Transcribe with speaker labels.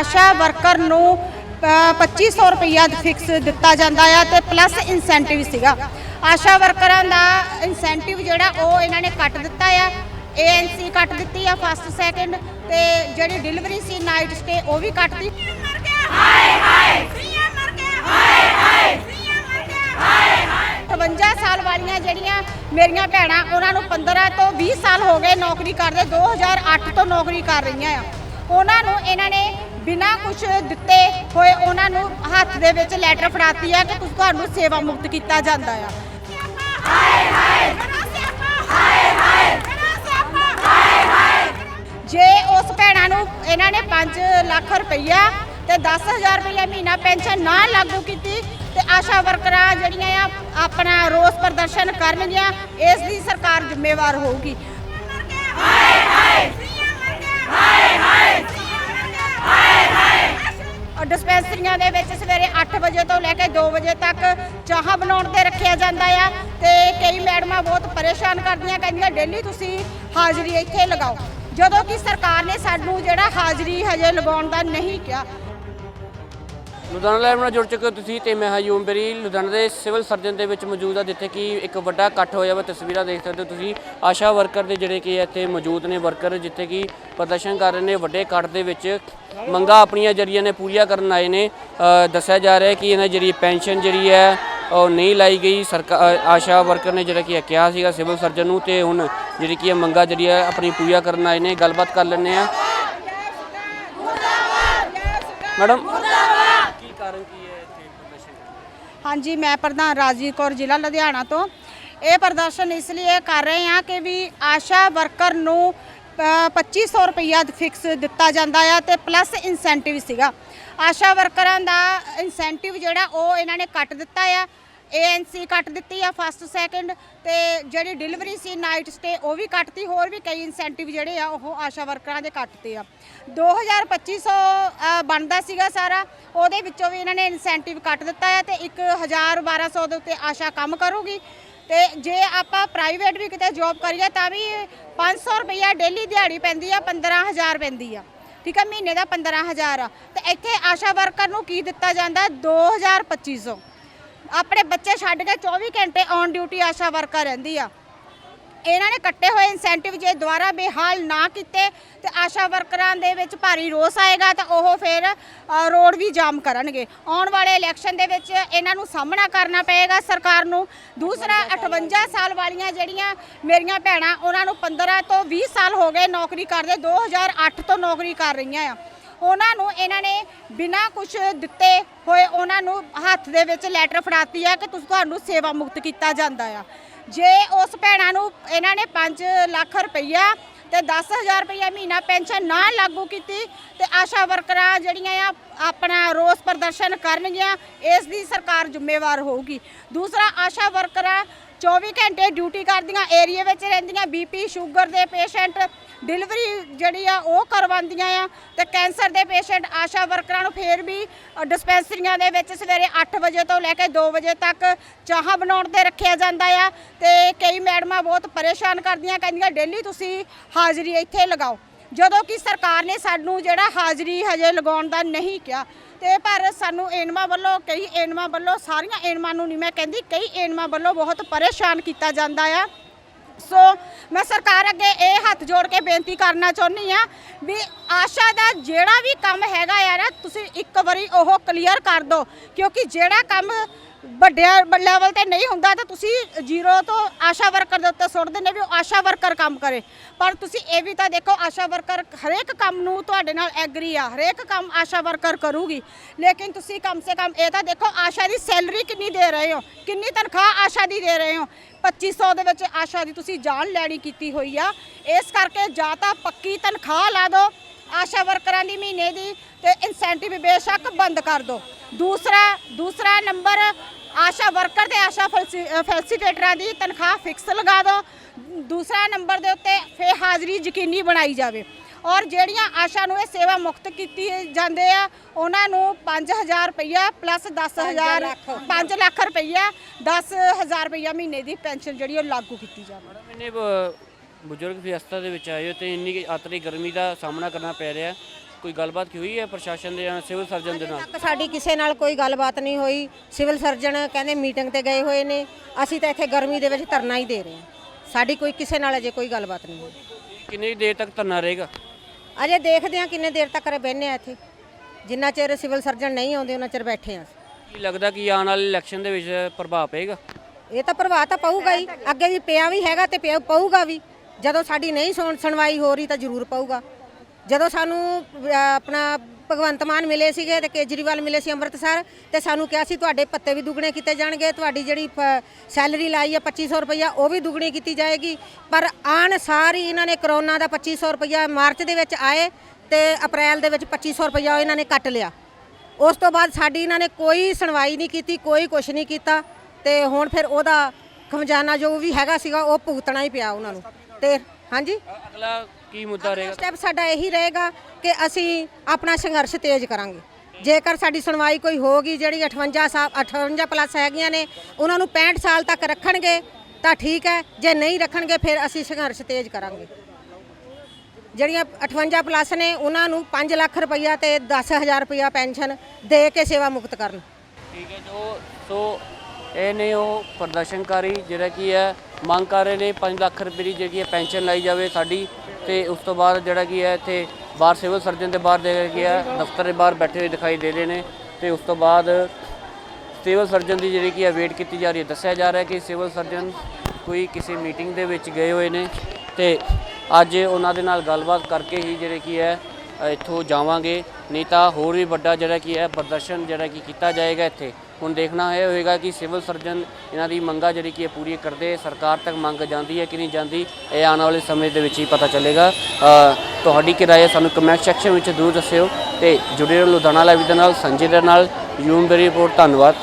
Speaker 1: ਆਸ਼ਾ worker ਨੂੰ ਅ, 2500 ਰੁਪਈਆ fix ਦਿੱਤਾ ਜਾਂਦਾ ਆ ਤੇ ਪਲੱਸ ਇਨਸੈਂਟਿਵ ਸੀਗਾ। ਆਸ਼ਾ ਵਰਕਰਾਂ ਦਾ ਇਨਸੈਂਟਿਵ ਜਿਹੜਾ ਉਹ ਇਹਨਾਂ ਨੇ ਕੱਟ ਦਿੱਤਾ ਆ। ਏਐਨਸੀ ਕੱਟ ਦਿੱਤੀ ਆ ਫਸਟ ਸੈਕਿੰਡ ਤੇ ਜਿਹੜੀ ਡਿਲੀਵਰੀ ਸੀ ਨਾਈਟ ਸਟੇ ਉਹ ਵੀ ਕੱਟਤੀ ਹਾਏ ਹਾਏ। ਸੀਐਮ ਮਰ ਗਿਆ ਹਾਏ ਹਾਏ। ਸੀਐਮ ਮਰ ਗਿਆ ਹਾਏ ਹਾਏ। 52 ਸਾਲ ਵਾਲੀਆਂ ਜਿਹੜੀਆਂ ਮੇਰੀਆਂ ਭੈਣਾਂ ਉਹਨਾਂ ਨੂੰ 15 ਤੋਂ 20 ਸਾਲ ਹੋ ਗਏ ਨੌਕਰੀ ਕਰਦੇ 2008 ਤੋਂ ਨੌਕਰੀ ਕਰ ਰਹੀਆਂ ਆ। ਉਹਨਾਂ ਨੂੰ ਇਹਨਾਂ ਨੇ ਬਿਨਾਂ ਕੁਝ ਦਿੱਤੇ ਹੋਏ ਉਹਨਾਂ ਨੂੰ ਹੱਥ ਦੇ ਵਿੱਚ ਲੈਟਰ ਫੜਾਤੀ ਹੈ ਕਿ ਤੁਸੀਂ ਤੁਹਾਨੂੰ ਸੇਵਾ ਮੁਕਤ ਕੀਤਾ ਜਾਂਦਾ ਆ। ਹਾਏ ਹਾਏ ਹਾਏ ਹਾਏ ਜੇ ਉਸ ਭੈਣਾਂ ਨੂੰ ਇਹਨਾਂ ਨੇ 5 ਲੱਖ ਰੁਪਈਆ ਤੇ 10000 ਰੁਪਈਆ ਮਹੀਨਾ ਪੈਨਸ਼ਨ ਨਾ ਲਾਗੂ ਕੀਤੀ ਤੇ ਆਸ਼ਾ ਵਰਕਰਾਂ ਜਿਹੜੀਆਂ ਆ, ਆਪਣਾ ਰੋਸ ਪ੍ਰਦਰਸ਼ਨ ਕਰਨਗੀਆਂ, ਇਸ ਦੀ ਸਰਕਾਰ ਜ਼ਿੰਮੇਵਾਰ ਹੋਊਗੀ। ਔਰ ਡਿਸਪੈਂਸਰੀਆਂ ਦੇ ਵਿੱਚ ਸਵੇਰੇ 8 ਵਜੇ ਤੋਂ ਲੈ ਕੇ 2 ਵਜੇ ਤੱਕ ਚਾਹ ਬਣਾਉਣ ਤੇ ਰੱਖਿਆ ਜਾਂਦਾ ਆ ਤੇ ਕਈ ਮੈਡਮਾਂ ਬਹੁਤ ਪਰੇਸ਼ਾਨ ਕਰਦੀਆਂ, ਕਹਿੰਦੀਆਂ, ਡੇਲੀ ਤੁਸੀਂ ਹਾਜ਼ਰੀ ਇੱਥੇ ਲਗਾਓ। ਜਦੋਂ ਕਿ ਸਰਕਾਰ ਨੇ ਸਾਨੂੰ ਜਿਹੜਾ ਹਾਜ਼ਰੀ ਹਜੇ ਲਗਾਉਣ ਦਾ ਨਹੀਂ ਕਿਹਾ।
Speaker 2: ਲੁਧਿਆਣਾ ਲਾਈਵ ਨਾਲ ਜੁੜ ਚੁੱਕੇ ਹੋ ਤੁਸੀਂ ਤੇ ਮੈਂ ਹਾਂ ਯੂਮ ਬਰੀ। ਲੁਧਿਆਣਾ ਦੇ ਸਿਵਲ ਸਰਜਨ ਦੇ ਵਿੱਚ ਮੌਜੂਦ ਆ, ਜਿੱਥੇ ਕਿ ਇੱਕ ਵੱਡਾ ਇਕੱਠ ਹੋਇਆ ਵਾ, ਤਸਵੀਰਾਂ ਦੇਖ ਸਕਦੇ ਹੋ ਤੁਸੀਂ। ਆਸ਼ਾ ਵਰਕਰ ਦੇ ਜਿਹੜੇ ਕਿ ਇੱਥੇ ਮੌਜੂਦ ਨੇ ਵਰਕਰ, ਜਿੱਥੇ ਕਿ ਪ੍ਰਦਰਸ਼ਨ ਕਰ ਰਹੇ ਨੇ ਵੱਡੇ ਇਕੱਠ ਦੇ ਵਿੱਚ। ਮੰਗਾਂ ਆਪਣੀਆਂ ਜਿਹੜੀਆਂ ਨੇ ਪੂਰੀਆਂ ਕਰਨ ਆਏ ਨੇ। ਦੱਸਿਆ ਜਾ ਰਿਹਾ ਹੈ ਕਿ ਇਹਨਾਂ ਜਿਹੜੀ ਪੈਨਸ਼ਨ ਜਿਹੜੀ ਹੈ, ਉਹ ਨਹੀਂ ਲਾਈ ਗਈ। ਸਰਕਾਰ ਆਸ਼ਾ ਵਰਕਰ ਨੇ ਜਿਹੜਾ ਕਿ ਕਿਹਾ ਸੀਗਾ ਸਿਵਲ ਸਰਜਨ ਨੂੰ ਤੇ ਹੁਣ ਜਿਹੜੀ ਕਿ ਇਹ ਮੰਗਾਂ ਜਿਹੜੀ ਹੈ ਆਪਣੀ ਪੂਰੀਆਂ ਕਰਨ ਆਏ ਨੇ। ਗੱਲਬਾਤ ਕਰ ਲੈਂਦੇ ਆ ਮੈਡਮ ਕਾਰਨ ਕੀ ਹੈ ਇੱਥੇ ਪ੍ਰਦਰਸ਼ਨ ਕਰਨ
Speaker 1: ਹਾਂਜੀ ਮੈਂ ਪ੍ਰਧਾਨ ਰਾਜੀਵ ਕੌਰ ਜ਼ਿਲ੍ਹਾ ਲੁਧਿਆਣਾ ਤੋਂ। ਇਹ ਪ੍ਰਦਰਸ਼ਨ ਇਸ ਲਈ ਕਰ ਰਹੇ ਹਾਂ ਕਿ ਵੀ ਆਸ਼ਾ ਵਰਕਰ ਨੂੰ ਅ, 2500 ਰੁਪਈਆ ਫਿਕਸ ਦਿੱਤਾ ਜਾਂਦਾ ਆ ਤੇ ਪਲੱਸ ਇਨਸੈਂਟਿਵ ਸੀਗਾ। ਆਸ਼ਾ ਵਰਕਰਾਂ ਦਾ ਇਨਸੈਂਟਿਵ ਜਿਹੜਾ ਉਹ ਇਹਨਾਂ ਨੇ ਕੱਟ ਦਿੱਤਾ ਆ। ਏਐਨਸੀ ਕੱਟ ਦਿੱਤੀ ਆ ਫਸਟ ਸੈਕਿੰਡ ਤੇ ਜਿਹੜੀ ਡਿਲੀਵਰੀ ਸੀ ਨਾਈਟ ਸਟੇ ਉਹ ਵੀ ਕੱਟਤੀ ਹੋਰ ਵੀ ਕਈ ਇਨਸੈਂਟਿਵ ਜਿਹੜੇ ਆ ਉਹ ਆਸ਼ਾ ਵਰਕਰਾਂ ਦੇ ਕੱਟਤੇ ਆ। 2250 ਅ, ਬਣਦਾ ਸੀਗਾ ਸਾਰਾ ਉਹਦੇ ਵਿੱਚੋਂ ਵੀ ਇਹਨਾਂ ਨੇ ਇਨਸੈਂਟਿਵ ਕੱਟ ਦਿੱਤਾ ਹੈ ਤੇ 1000 1200 ਦੇ ਉੱਤੇ ਆਸ਼ਾ ਕੰਮ ਕਰੂਗੀ। ਤੇ ਜੇ ਆਪਾਂ ਪ੍ਰਾਈਵੇਟ ਵੀ ਕਿਤੇ ਜੌਬ ਕਰੀਏ ਤਾਂ ਵੀ 500 ਰੁਪਈਆ ਡੇਲੀ ਦਿਹਾੜੀ ਪੈਂਦੀ ਆ 15000 ਪੈਂਦੀ ਆ। ਠੀਕ ਆ ਮਹੀਨੇ ਦਾ 15000 ਆ। ਤੇ ਇੱਥੇ ਆਸ਼ਾ ਵਰਕਰ ਨੂੰ ਕੀ ਦਿੱਤਾ ਜਾਂਦਾ? 2250 ਆਪਣੇ ਬੱਚੇ ਛੱਡ ਕੇ 24 ਘੰਟੇ ਔਨ ਡਿਊਟੀ ਆਸ਼ਾ ਵਰਕਰ ਰਹਿੰਦੀ ਆ। ਇਹਨਾਂ ਨੇ ਕੱਟੇ ਹੋਏ ਇਨਸੈਂਟਿਵ ਜੇ ਦੁਬਾਰਾ ਬੇਹਾਲ ਨਾ ਕੀਤੇ ਤੇ ਆਸ਼ਾ ਵਰਕਰਾਂ ਦੇ ਵਿੱਚ ਭਾਰੀ ਰੋਸ ਆਏਗਾ ਤਾਂ ਉਹ ਫਿਰ ਰੋਡ ਵੀ ਜਾਮ ਕਰਨਗੇ। ਆਉਣ ਵਾਲੇ ਇਲੈਕਸ਼ਨ ਦੇ ਵਿੱਚ ਇਹਨਾਂ ਨੂੰ ਸਾਹਮਣਾ ਕਰਨਾ ਪਏਗਾ ਸਰਕਾਰ ਨੂੰ। ਦੂਸਰਾ 58 ਸਾਲ ਵਾਲੀਆਂ ਜਿਹੜੀਆਂ ਮੇਰੀਆਂ ਭੈਣਾਂ ਉਹਨਾਂ ਨੂੰ 15 ਤੋਂ 20 ਸਾਲ ਹੋ ਗਏ ਨੌਕਰੀ ਕਰਦੇ। 2008 ਤੋਂ ਨੌਕਰੀ ਕਰ ਰਹੀਆਂ ਆ। ਉਹਨਾਂ ਨੂੰ ਇਹਨਾਂ ਨੇ ਬਿਨਾਂ ਕੁਝ ਦਿੱਤੇ ਹੋਏ ਉਹਨਾਂ ਨੂੰ ਹੱਥ ਦੇ ਵਿੱਚ ਲੈਟਰ ਫੜਾਤੀ ਆ ਕਿ ਤੁਸੀਂ ਤੁਹਾਨੂੰ ਸੇਵਾ ਮੁਕਤ ਕੀਤਾ ਜਾਂਦਾ ਆ। ਜੇ ਉਸ ਭੈਣਾਂ ਨੂੰ ਇਹਨਾਂ ਨੇ 5 ਲੱਖ ਰੁਪਈਆ ਤੇ 10000 ਰੁਪਈਆ ਮਹੀਨਾ ਪੈਨਸ਼ਨ ਨਾ ਲਾਗੂ ਕੀਤੀ ਤੇ ਆਸ਼ਾ ਵਰਕਰਾਂ ਜਿਹੜੀਆਂ ਆ ਆਪਣਾ ਰੋਸ ਪ੍ਰਦਰਸ਼ਨ ਕਰਨਗੀਆਂ, ਇਸ ਦੀ ਸਰਕਾਰ ਜ਼ਿੰਮੇਵਾਰ ਹੋਊਗੀ। ਦੂਸਰਾ, ਆਸ਼ਾ ਵਰਕਰਾਂ 24 ਘੰਟੇ ਡਿਊਟੀ ਕਰਦੀਆਂ ਏਰੀਆ ਵਿੱਚ ਰਹਿੰਦੀਆਂ ਬੀਪੀ ਸ਼ੂਗਰ ਦੇ ਪੇਸ਼ੈਂਟ, ਡਿਲੀਵਰੀ ਜਿਹੜੀ ਆ, ਉਹ ਕਰਵਾਉਂਦੀਆਂ ਆ। ਤੇ ਕੈਂਸਰ ਦੇ ਪੇਸ਼ੈਂਟ, ਆਸ਼ਾ ਵਰਕਰਾਂ ਨੂੰ ਫੇਰ ਵੀ ਡਿਸਪੈਂਸਰੀਆਂ ਦੇ ਵਿੱਚ ਸਵੇਰੇ 8 ਵਜੇ ਤੋਂ ਲੈ ਕੇ 2 ਵਜੇ ਤੱਕ ਚਾਹ ਬਣਾਉਣ ਤੇ ਰੱਖਿਆ ਜਾਂਦਾ ਆ। ਤੇ ਕਈ ਮੈਡਮਾਂ ਬਹੁਤ ਪਰੇਸ਼ਾਨ ਕਰਦੀਆਂ, ਕਹਿੰਦੀਆਂ, ਡੇਲੀ ਤੁਸੀਂ ਹਾਜ਼ਰੀ ਇੱਥੇ ਲਗਾਓ। ਜਦੋਂ ਕਿ ਸਰਕਾਰ ਨੇ ਸਾਨੂੰ ਜਿਹੜਾ ਹਾਜ਼ਰੀ ਹਜੇ ਲਗਾਉਣ ਦਾ ਨਹੀਂ ਕਿਹਾ। ਤੇ ਪਰ ਸਾਨੂੰ ਏਨਮਾ ਵੱਲੋਂ, ਕਈ ਏਨਮਾ ਵੱਲੋਂ, ਸਾਰੀਆਂ ਏਨਮਾ ਨੂੰ ਨਹੀਂ ਮੈਂ ਕਹਿੰਦੀ, ਕਈ ਏਨਮਾ ਵੱਲੋਂ ਬਹੁਤ ਪਰੇਸ਼ਾਨ ਕੀਤਾ ਜਾਂਦਾ ਆ। ਸੋ ਮੈਂ ਸਰਕਾਰ ਅੱਗੇ ਇਹ ਹੱਥ ਜੋੜ ਕੇ ਬੇਨਤੀ ਕਰਨਾ ਚਾਹੁੰਦੀ ਆ ਵੀ ਆਸ਼ਾ ਦਾ ਜਿਹੜਾ ਵੀ ਕੰਮ ਹੈਗਾ ਆ ਨਾ, ਤੁਸੀਂ ਇੱਕ ਵਾਰੀ ਉਹ ਕਲੀਅਰ ਕਰ ਦਿਓ, ਕਿਉਂਕਿ ਜਿਹੜਾ ਕੰਮ ਵੱਡਿਆ ਲੈਵਲ ਤੇ ਨਹੀਂ ਹੁੰਦਾ ਤਾਂ ਤੁਸੀਂ ਜ਼ੀਰੋ ਤੋਂ ਆਸ਼ਾ ਵਰਕਰ ਦੇ ਉੱਤੇ ਸੁੱਟ ਦਿੰਦੇ ਵੀ ਉਹ ਆਸ਼ਾ ਵਰਕਰ ਕੰਮ ਕਰੇ। ਪਰ ਤੁਸੀਂ ਇਹ ਵੀ ਤਾਂ ਦੇਖੋ, ਆਸ਼ਾ ਵਰਕਰ ਹਰੇਕ ਕੰਮ ਨੂੰ ਤੁਹਾਡੇ ਨਾਲ ਐਗਰੀ ਆ। ਹਰੇਕ ਕੰਮ ਆਸ਼ਾ ਵਰਕਰ ਕਰੂਗੀ। ਲੇਕਿਨ ਤੁਸੀਂ ਕਮ ਸੇ ਕਮ ਇਹ ਤਾਂ ਦੇਖੋ, ਆਸ਼ਾ ਦੀ ਸੈਲਰੀ ਕਿੰਨੀ ਦੇ ਰਹੇ ਹੋ? ਕਿੰਨੀ ਤਨਖਾਹ ਆਸ਼ਾ ਦੀ ਦੇ ਰਹੇ ਹੋ? 2500 ਦੇ ਵਿੱਚ ਆਸ਼ਾ ਦੀ ਤੁਸੀਂ ਜਾਨ ਲੈਣੀ ਕੀਤੀ ਹੋਈ ਆ। ਇਸ ਕਰਕੇ ਜਾਂ ਤਾਂ ਪੱਕੀ ਤਨਖਾਹ ਲਾ ਦਿਓ ਆਸ਼ਾ ਵਰਕਰਾਂ ਦੀ ਮਹੀਨੇ ਦੀ ਤੇ ਇਨਸੈਂਟਿਵ ਬੇਸ਼ੱਕ ਬੰਦ ਕਰ ਦਿਓ। ਦੂਸਰਾ ਦੂਸਰਾ ਨੰਬਰ ਆਸ਼ਾ ਵਰਕਰ ਤੇ ਆਸ਼ਾ ਫੈਸਿਲਿਟੇਟਰਾਂ ਦੀ ਤਨਖਾਹ ਫਿਕਸ ਲਗਾ ਦਿਓ। ਦੂਸਰਾ ਨੰਬਰ ਦੇ ਉੱਤੇ ਫੇ ਹਾਜ਼ਰੀ ਯਕੀਨੀ ਬਣਾਈ ਜਾਵੇ। ਔਰ ਜਿਹੜੀਆਂ ਆਸ਼ਾ ਨੂੰ ਇਹ ਸੇਵਾ ਮੁਕਤ ਕੀਤੀ ਜਾਂਦੇ ਆ ਉਹਨਾਂ ਨੂੰ 5000 ਰੁਪਈਆ ਪਲੱਸ 10000 5 ਲੱਖ। ਰੁਪਈਆ 10000 ਰੁਪਈਆ ਮਹੀਨੇ ਦੀ ਪੈਨਸ਼ਨ ਜਿਹੜੀ ਉਹ ਲਾਗੂ ਕੀਤੀ ਜਾਵੇ।
Speaker 2: ਮੈਡਮ ਇੰਨੇ ਬ- ਬਜ਼ੁਰਗ ਵਿਅਸਤਾ ਦੇ ਵਿੱਚ ਆਏ ਹੋ ਤੇ ਇੰਨੀ ਆਤਰੀ ਗਰਮੀ ਦਾ ਸਾਹਮਣਾ ਕਰਨਾ ਪੈ ਰਿਹਾ। ਕੋਈ ਗੱਲਬਾਤ ਕੀ ਹੋਈ ਹੈ ਪ੍ਰਸ਼ਾਸਨ ਦੇ ਜਾਂ ਸਿਵਲ ਸਰਜਨ ਦੇ ਨਾਲ?
Speaker 3: ਤੱਕ ਸਾਡੀ ਕਿਸੇ ਨਾਲ ਕੋਈ ਗੱਲਬਾਤ ਨਹੀਂ ਹੋਈ। ਸਿਵਲ ਸਰਜਨ ਕਹਿੰਦੇ ਮੀਟਿੰਗ ਤੇ ਗਏ ਹੋਏ ਨੇ। ਅਸੀਂ ਤਾਂ ਇੱਥੇ ਗਰਮੀ ਦੇ ਵਿੱਚ ਧਰਨਾ ਹੀ ਦੇ ਰਹੇ ਹਾਂ। ਸਾਡੀ ਕੋਈ ਕਿਸੇ ਨਾਲ ਅਜੇ ਕੋਈ ਗੱਲਬਾਤ ਨਹੀਂ ਹੋਈ।
Speaker 2: ਕਿੰਨੀ ਦੇਰ ਤੱਕ ਧਰਨਾ ਰਹੇਗਾ?
Speaker 3: ਅਜੇ ਦੇਖਦੇ ਹਾਂ ਕਿੰਨੇ ਦੇਰ ਤੱਕ ਬਹਿਨੇ ਆ ਇੱਥੇ। ਜਿੰਨਾ ਚਿਰ ਸਿਵਲ ਸਰਜਨ ਨਹੀਂ ਆਉਂਦੇ ਉਹਨਾਂ ਚਿਰ ਬੈਠੇ ਆ
Speaker 2: ਕੀ ਲੱਗਦਾ ਕਿ ਆਉਣ ਵਾਲੇ ਇਲੈਕਸ਼ਨ ਦੇ ਵਿੱਚ ਪ੍ਰਭਾਵ ਪਏਗਾ?
Speaker 3: ਇਹ ਤਾਂ ਪ੍ਰਭਾਵ ਤਾਂ ਪਊਗਾ ਹੀ। ਅੱਗੇ ਵੀ ਪਿਆ ਵੀ ਹੈਗਾ ਤੇ ਪਿਆ- ਪਊਗਾ ਵੀ। ਜਦੋਂ ਸਾਡੀ ਨਹੀਂ ਸੁਣ ਸੁਣਵਾਈ ਹੋ ਰਹੀ ਤਾਂ ਜ਼ਰੂਰ ਪਊਗਾ। ਜਦੋਂ ਸਾਨੂੰ ਅਹ, ਆਪਣਾ ਭਗਵੰਤ ਮਾਨ ਮਿਲੇ ਸੀਗੇ ਤੇ ਕੇਜਰੀਵਾਲ ਮਿਲੇ ਸੀ ਅੰਮ੍ਰਿਤਸਰ ਤੇ ਸਾਨੂੰ ਕਿਹਾ ਸੀ ਤੁਹਾਡੇ ਪੱਤੇ ਵੀ ਦੁੱਗਣੇ ਕੀਤੇ ਜਾਣਗੇ ਤੁਹਾਡੀ ਜਿਹੜੀ ਪ- ਸੈਲਰੀ ਲਾਈ ਹੈ 2500 ਰੁਪਈਆ ਉਹ ਵੀ ਦੁੱਗਣੀ ਕੀਤੀ ਜਾਏਗੀ। ਪਰ ਆਣ ਸਾਰੀ ਇਹਨਾਂ ਨੇ ਕਰੋਨਾ ਦਾ 2500 ਰੁਪਈਆ ਮਾਰਚ ਦੇ ਵਿੱਚ ਆਏ ਤੇ ਅਪ੍ਰੈਲ ਦੇ ਵਿੱਚ 2500 ਰੁਪਈਆ ਇਹਨਾਂ ਨੇ ਕੱਟ ਲਿਆ। ਉਸ ਤੋਂ ਬਾਅਦ ਸਾਡੀ ਇਹਨਾਂ ਨੇ ਕੋਈ ਸੁਣਵਾਈ ਨਹੀਂ ਕੀਤੀ ਕੋਈ ਕੁਛ ਨਹੀਂ ਕੀਤਾ ਤੇ ਹੁਣ ਫਿਰ ਉਹਦਾ ਖਮਜਾਨਾ ਜੋ ਵੀ ਹੈਗਾ ਸੀਗਾ ਉਹ ਭੁਗਤਣਾ ਹੀ ਪਿਆ ਉਹਨਾਂ ਨੂੰ। ਤੇ ਹਾਂਜੀ।
Speaker 2: ਅਗਲਾ ਕੀ ਮੁੱਦਾ ਰਹੇਗਾ?
Speaker 3: ਸਟੈਪ ਸਾਡਾ ਇਹੀ ਰਹੇਗਾ ਕਿ ਅਸੀਂ ਆਪਣਾ ਸੰਘਰਸ਼ ਤੇਜ਼ ਕਰਾਂਗੇ। ਜੇਕਰ ਸਾਡੀ ਸੁਣਵਾਈ ਕੋਈ ਹੋਗੀ ਜਿਹੜੀ 58 ਸਾਲ 58 ਪਲੱਸ ਹੈਗੀਆਂ ਨੇ ਉਹਨਾਂ ਨੂੰ 65 ਸਾਲ ਤੱਕ ਰੱਖਣਗੇ ਤਾਂ ਠੀਕ ਹੈ। ਜੇ ਨਹੀਂ ਰੱਖਣਗੇ ਫਿਰ ਅਸੀਂ ਸੰਘਰਸ਼ ਤੇਜ਼ ਕਰਾਂਗੇ। ਜਿਹੜੀਆਂ 58 ਪਲੱਸ ਨੇ ਉਹਨਾਂ ਨੂੰ 5 ਲੱਖ ਰੁਪਈਆ ਤੇ 10000 ਰੁਪਈਆ ਪੈਨਸ਼ਨ ਦੇ ਕੇ ਸੇਵਾ ਮੁਕਤ ਕਰਨ।
Speaker 2: ਠੀਕ ਹੈ ਜੋ ਸੋ ਇਹ ਨੇ ਉਹ ਪ੍ਰਦਰਸ਼ਨਕਾਰੀ ਜਿਹੜਾ ਕੀ ਹੈ ਮੰਗ ਕਰ ਰਹੇ ਨੇ 5 ਲੱਖ ਰੁਪਏ ਦੀ ਜਿਹੜੀ ਹੈ ਪੈਨਸ਼ਨ ਲਾਈ ਜਾਵੇ ਸਾਡੀ ਤੇ ਉਸ ਤੋਂ ਬਾਅਦ ਜਿਹੜਾ ਕੀ ਹੈ ਇੱਥੇ ਬਾਹਰ ਸਿਵਲ ਸਰਜਨ ਦੇ ਬਾਹਰ ਦੇ ਕੀ ਹੈ ਦਫ਼ਤਰ ਦੇ ਬਾਹਰ ਬੈਠੇ ਹੋਏ ਦਿਖਾਈ ਦੇ ਰਹੇ ਨੇ ਤੇ ਉਸ ਤੋਂ ਬਾਅਦ ਸਿਵਲ ਸਰਜਨ ਦੀ ਜਿਹੜੀ ਕੀ ਹੈ ਵੇਟ ਕੀਤੀ ਜਾ ਰਹੀ ਹੈ। ਦੱਸਿਆ ਜਾ ਰਿਹਾ ਕਿ ਸਿਵਲ ਸਰਜਨ ਕੋਈ ਕਿਸੇ ਮੀਟਿੰਗ ਦੇ ਵਿੱਚ ਗਏ ਹੋਏ ਨੇ ਤੇ ਅੱਜ ਉਹਨਾਂ ਦੇ ਨਾਲ ਗੱਲਬਾਤ ਕਰਕੇ ਹੀ ਜਿਹੜੇ ਕੀ ਹੈ, ਇੱਥੋਂ ਜਾਵਾਂਗੇ। ਨਹੀਂ ਤਾਂ ਹੋਰ ਵੀ ਵੱਡਾ ਜਿਹੜਾ ਕੀ ਹੈ ਪ੍ਰਦਰਸ਼ਨ ਜਿਹੜਾ ਕੀ ਕੀਤਾ ਜਾਏਗਾ ਇੱਥੇ। ਹੁਣ ਦੇਖਣਾ ਇਹ ਹੋਏਗਾ ਕਿ ਸਿਵਲ ਸਰਜਨ ਇਹਨਾਂ ਦੀ ਮੰਗਾਂ ਜਿਹੜੀ ਕਿ ਹੈ ਪੂਰੀ ਕਰਦੇ, ਸਰਕਾਰ ਤੱਕ ਮੰਗ ਜਾਂਦੀ ਹੈ ਕਿ ਨਹੀਂ ਜਾਂਦੀ, ਇਹ ਆਉਣ ਵਾਲੇ ਸਮੇਂ ਦੇ ਵਿੱਚ ਹੀ ਪਤਾ ਚੱਲੇਗਾ। ਤੁਹਾਡੀ ਕੀ ਰਾਏ ਸਾਨੂੰ ਕਮੈਂਟ ਸੈਕਸ਼ਨ ਵਿੱਚ ਜ਼ਰੂਰ ਦੱਸਿਓ ਤੇ ਜੁੜੇ ਰਹੋ ਲੁਧਿਆਣਾ ਲਾਈਵ ਦੇ ਨਾਲ, ਸੰਜੇ ਦੇ ਨਾਲ, ਯੂਮ ਦੀ ਰਿਪੋਰਟ, ਧੰਨਵਾਦ।